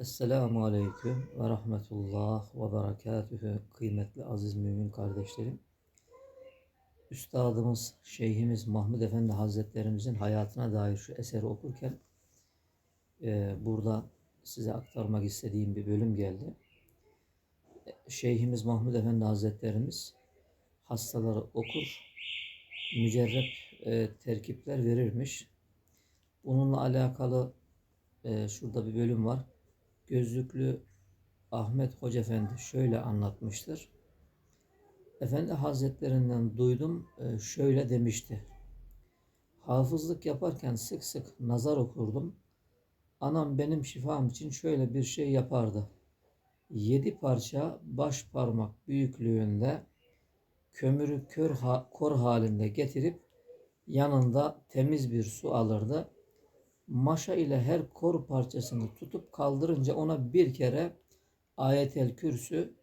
Esselamu Aleyküm ve Rahmetullah ve Berekatühü kıymetli aziz mümin kardeşlerim. Üstadımız, Şeyhimiz Mahmud Efendi Hazretlerimizin hayatına dair şu eseri okurken e, burada size aktarmak istediğim bir bölüm geldi. Şeyhimiz Mahmud Efendi Hazretlerimiz hastaları okur, mücerrep e, terkipler verirmiş. Bununla alakalı e, şurada bir bölüm var gözlüklü Ahmet Hoca Efendi şöyle anlatmıştır. Efendi Hazretlerinden duydum e, şöyle demişti. Hafızlık yaparken sık sık nazar okurdum. Anam benim şifam için şöyle bir şey yapardı. Yedi parça baş parmak büyüklüğünde kömürü kör ha kor halinde getirip yanında temiz bir su alırdı maşa ile her kor parçasını tutup kaldırınca ona bir kere ayetel kürsü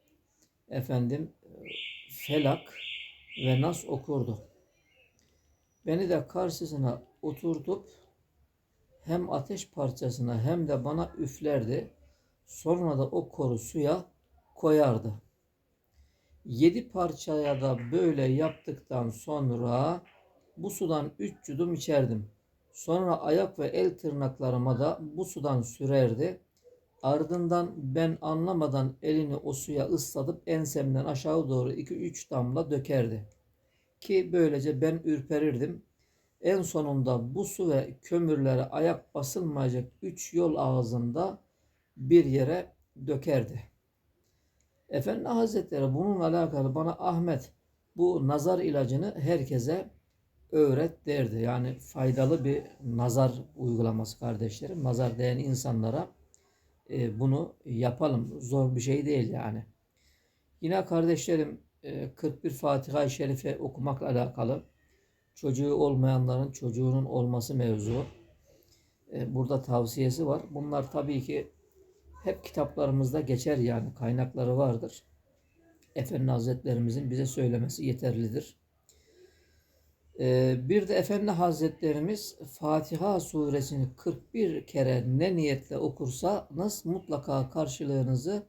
efendim felak ve nas okurdu. Beni de karşısına oturtup hem ateş parçasına hem de bana üflerdi. Sonra da o koru suya koyardı. Yedi parçaya da böyle yaptıktan sonra bu sudan üç yudum içerdim. Sonra ayak ve el tırnaklarıma da bu sudan sürerdi. Ardından ben anlamadan elini o suya ıslatıp ensemden aşağı doğru 2-3 damla dökerdi. Ki böylece ben ürperirdim. En sonunda bu su ve kömürlere ayak basılmayacak üç yol ağzında bir yere dökerdi. Efendi Hazretleri bununla alakalı bana Ahmet bu nazar ilacını herkese öğret derdi. Yani faydalı bir nazar uygulaması kardeşlerim. Nazar değen insanlara e, bunu yapalım. Zor bir şey değil yani. Yine kardeşlerim e, 41 Fatiha-i Şerife okumakla alakalı çocuğu olmayanların çocuğunun olması mevzu. E, burada tavsiyesi var. Bunlar tabii ki hep kitaplarımızda geçer yani kaynakları vardır. Efendi Hazretlerimizin bize söylemesi yeterlidir. Ee, bir de Efendi Hazretlerimiz Fatiha suresini 41 kere ne niyetle okursanız mutlaka karşılığınızı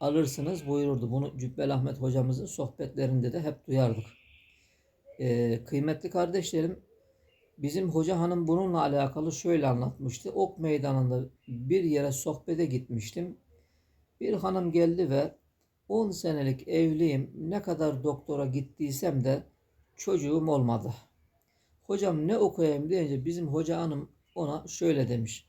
alırsınız buyururdu. Bunu Cübbel Ahmet hocamızın sohbetlerinde de hep duyardık. Ee, kıymetli kardeşlerim bizim hoca hanım bununla alakalı şöyle anlatmıştı. Ok meydanında bir yere sohbete gitmiştim. Bir hanım geldi ve 10 senelik evliyim ne kadar doktora gittiysem de çocuğum olmadı. Hocam ne okuyayım deyince bizim hoca hanım ona şöyle demiş.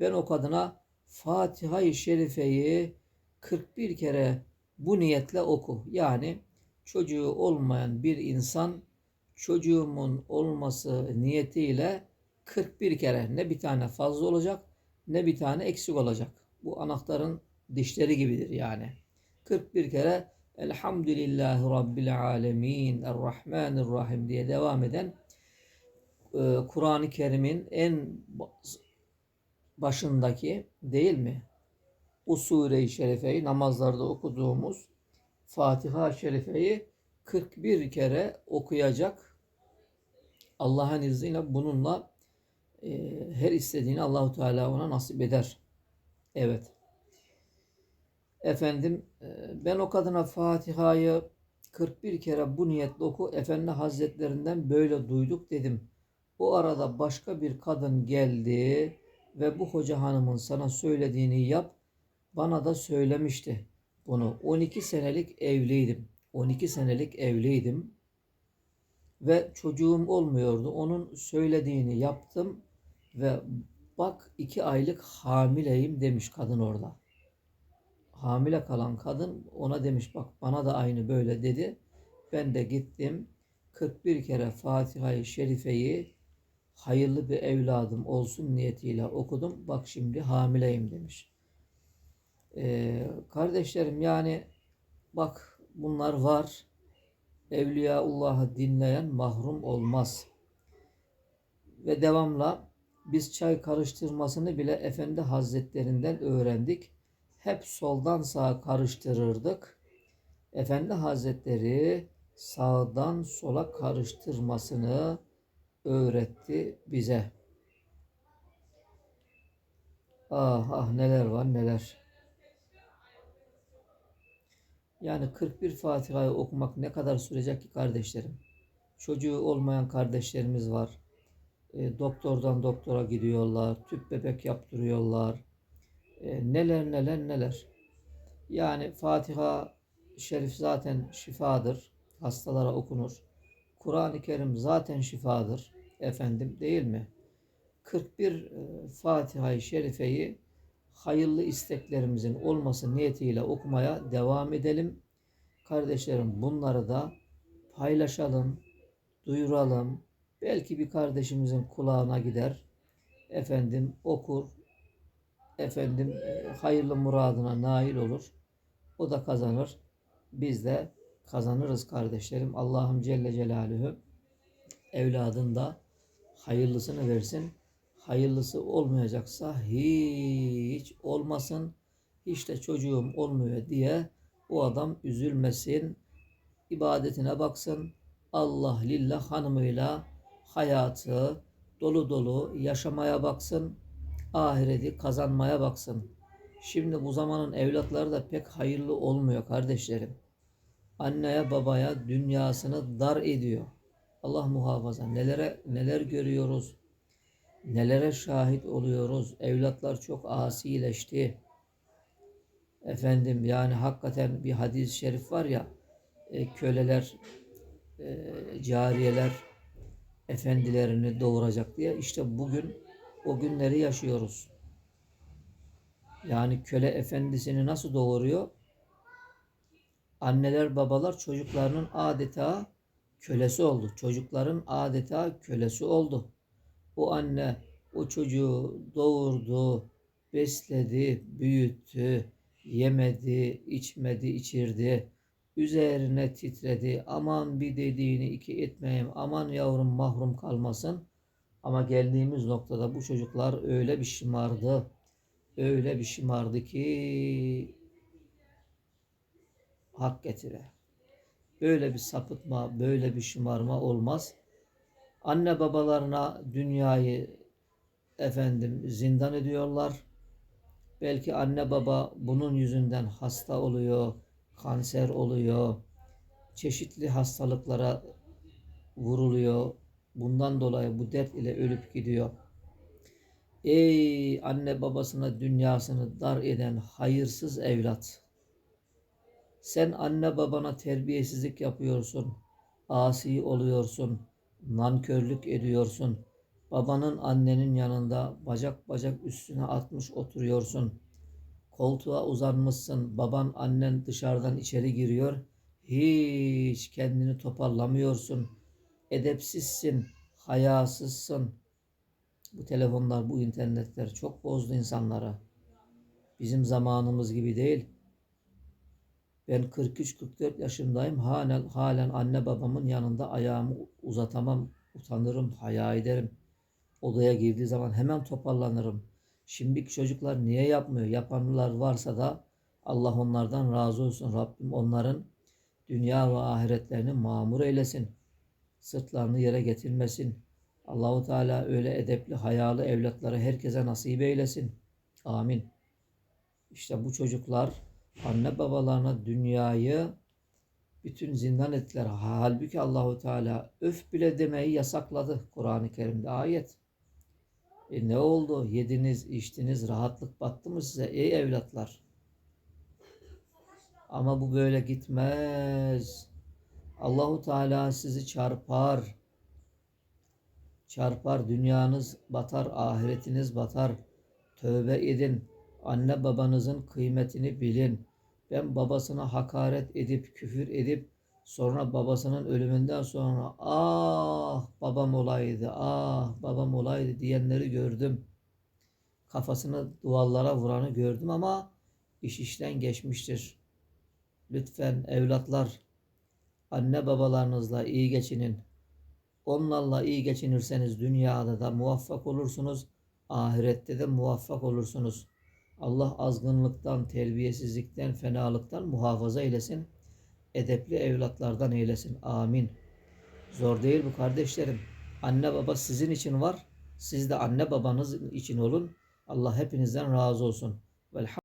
Ben o kadına Fatiha-i Şerife'yi 41 kere bu niyetle oku. Yani çocuğu olmayan bir insan çocuğumun olması niyetiyle 41 kere ne bir tane fazla olacak ne bir tane eksik olacak. Bu anahtarın dişleri gibidir yani. 41 kere Elhamdülillahi Rabbil Alemin Errahmanirrahim diye devam eden e, Kur'an-ı Kerim'in en başındaki değil mi? O sure-i şerifeyi namazlarda okuduğumuz Fatiha şerifeyi 41 kere okuyacak. Allah'ın izniyle bununla e, her istediğini Allahu Teala ona nasip eder. Evet. Efendim e, ben o kadına Fatiha'yı 41 kere bu niyetle oku. Efendi Hazretlerinden böyle duyduk dedim. O arada başka bir kadın geldi ve bu hoca hanımın sana söylediğini yap. Bana da söylemişti bunu. 12 senelik evliydim. 12 senelik evliydim. Ve çocuğum olmuyordu. Onun söylediğini yaptım ve bak iki aylık hamileyim demiş kadın orada hamile kalan kadın ona demiş bak bana da aynı böyle dedi. Ben de gittim 41 kere Fatiha-i Şerife'yi hayırlı bir evladım olsun niyetiyle okudum. Bak şimdi hamileyim demiş. Ee, kardeşlerim yani bak bunlar var. Evliyaullah'ı dinleyen mahrum olmaz. Ve devamla biz çay karıştırmasını bile Efendi Hazretlerinden öğrendik hep soldan sağa karıştırırdık. Efendi Hazretleri sağdan sola karıştırmasını öğretti bize. Ah ah neler var neler. Yani 41 Fatiha'yı okumak ne kadar sürecek ki kardeşlerim? Çocuğu olmayan kardeşlerimiz var. E, doktordan doktora gidiyorlar. Tüp bebek yaptırıyorlar. E, neler neler neler. Yani Fatiha Şerif zaten şifadır. Hastalara okunur. Kur'an-ı Kerim zaten şifadır. Efendim değil mi? 41 e, Fatiha-i Şerife'yi hayırlı isteklerimizin olması niyetiyle okumaya devam edelim. Kardeşlerim bunları da paylaşalım, duyuralım. Belki bir kardeşimizin kulağına gider. Efendim okur. Efendim e, hayırlı muradına nail olur. O da kazanır. Biz de kazanırız kardeşlerim. Allah'ım Celle Celaluhu evladın da hayırlısını versin. Hayırlısı olmayacaksa hiç olmasın. De çocuğum olmuyor diye o adam üzülmesin. ibadetine baksın. Allah lillah hanımıyla hayatı dolu dolu yaşamaya baksın. Ahireti kazanmaya baksın. Şimdi bu zamanın evlatları da pek hayırlı olmuyor kardeşlerim. Anneye babaya dünyasını dar ediyor. Allah muhafaza. Nelere neler görüyoruz. Nelere şahit oluyoruz. Evlatlar çok asileşti. Efendim yani hakikaten bir hadis-i şerif var ya e, köleler e, cariyeler efendilerini doğuracak diye işte bugün o günleri yaşıyoruz. Yani köle efendisini nasıl doğuruyor? Anneler babalar çocuklarının adeta kölesi oldu. Çocukların adeta kölesi oldu. O anne o çocuğu doğurdu, besledi, büyüttü, yemedi, içmedi, içirdi. Üzerine titredi. Aman bir dediğini iki etmeyeyim. Aman yavrum mahrum kalmasın. Ama geldiğimiz noktada bu çocuklar öyle bir şımardı. Öyle bir şımardı ki hak getire. Böyle bir sapıtma, böyle bir şımarma olmaz. Anne babalarına dünyayı efendim zindan ediyorlar. Belki anne baba bunun yüzünden hasta oluyor, kanser oluyor, çeşitli hastalıklara vuruluyor. Bundan dolayı bu dert ile ölüp gidiyor. Ey anne babasına dünyasını dar eden hayırsız evlat. Sen anne babana terbiyesizlik yapıyorsun. Asi oluyorsun. Nankörlük ediyorsun. Babanın annenin yanında bacak bacak üstüne atmış oturuyorsun. Koltuğa uzanmışsın. Baban annen dışarıdan içeri giriyor. Hiç kendini toparlamıyorsun. Edepsizsin, hayasızsın. Bu telefonlar, bu internetler çok bozdu insanlara. Bizim zamanımız gibi değil. Ben 43-44 yaşındayım. Halen, halen anne babamın yanında ayağımı uzatamam. Utanırım, haya ederim. Odaya girdiği zaman hemen toparlanırım. Şimdiki çocuklar niye yapmıyor? Yapanlar varsa da Allah onlardan razı olsun. Rabbim onların dünya ve ahiretlerini mamur eylesin. Sırtlarını yere getirmesin. Allahu Teala öyle edepli, hayalı evlatları herkese nasip eylesin. Amin. İşte bu çocuklar anne babalarına dünyayı bütün zindan ettiler. Halbuki Allahu Teala öf bile demeyi yasakladı Kur'an-ı Kerim'de ayet. E ne oldu? Yediniz, içtiniz, rahatlık battı mı size ey evlatlar? Ama bu böyle gitmez. Allahu Teala sizi çarpar. Çarpar, dünyanız batar, ahiretiniz batar. Tövbe edin. Anne babanızın kıymetini bilin. Ben babasına hakaret edip, küfür edip sonra babasının ölümünden sonra ah babam olaydı, ah babam olaydı diyenleri gördüm. Kafasını duvarlara vuranı gördüm ama iş işten geçmiştir. Lütfen evlatlar anne babalarınızla iyi geçinin. Onlarla iyi geçinirseniz dünyada da muvaffak olursunuz. Ahirette de muvaffak olursunuz. Allah azgınlıktan, terbiyesizlikten, fenalıktan muhafaza eylesin. Edepli evlatlardan eylesin. Amin. Zor değil bu kardeşlerim. Anne baba sizin için var. Siz de anne babanız için olun. Allah hepinizden razı olsun. Velhamdülillah.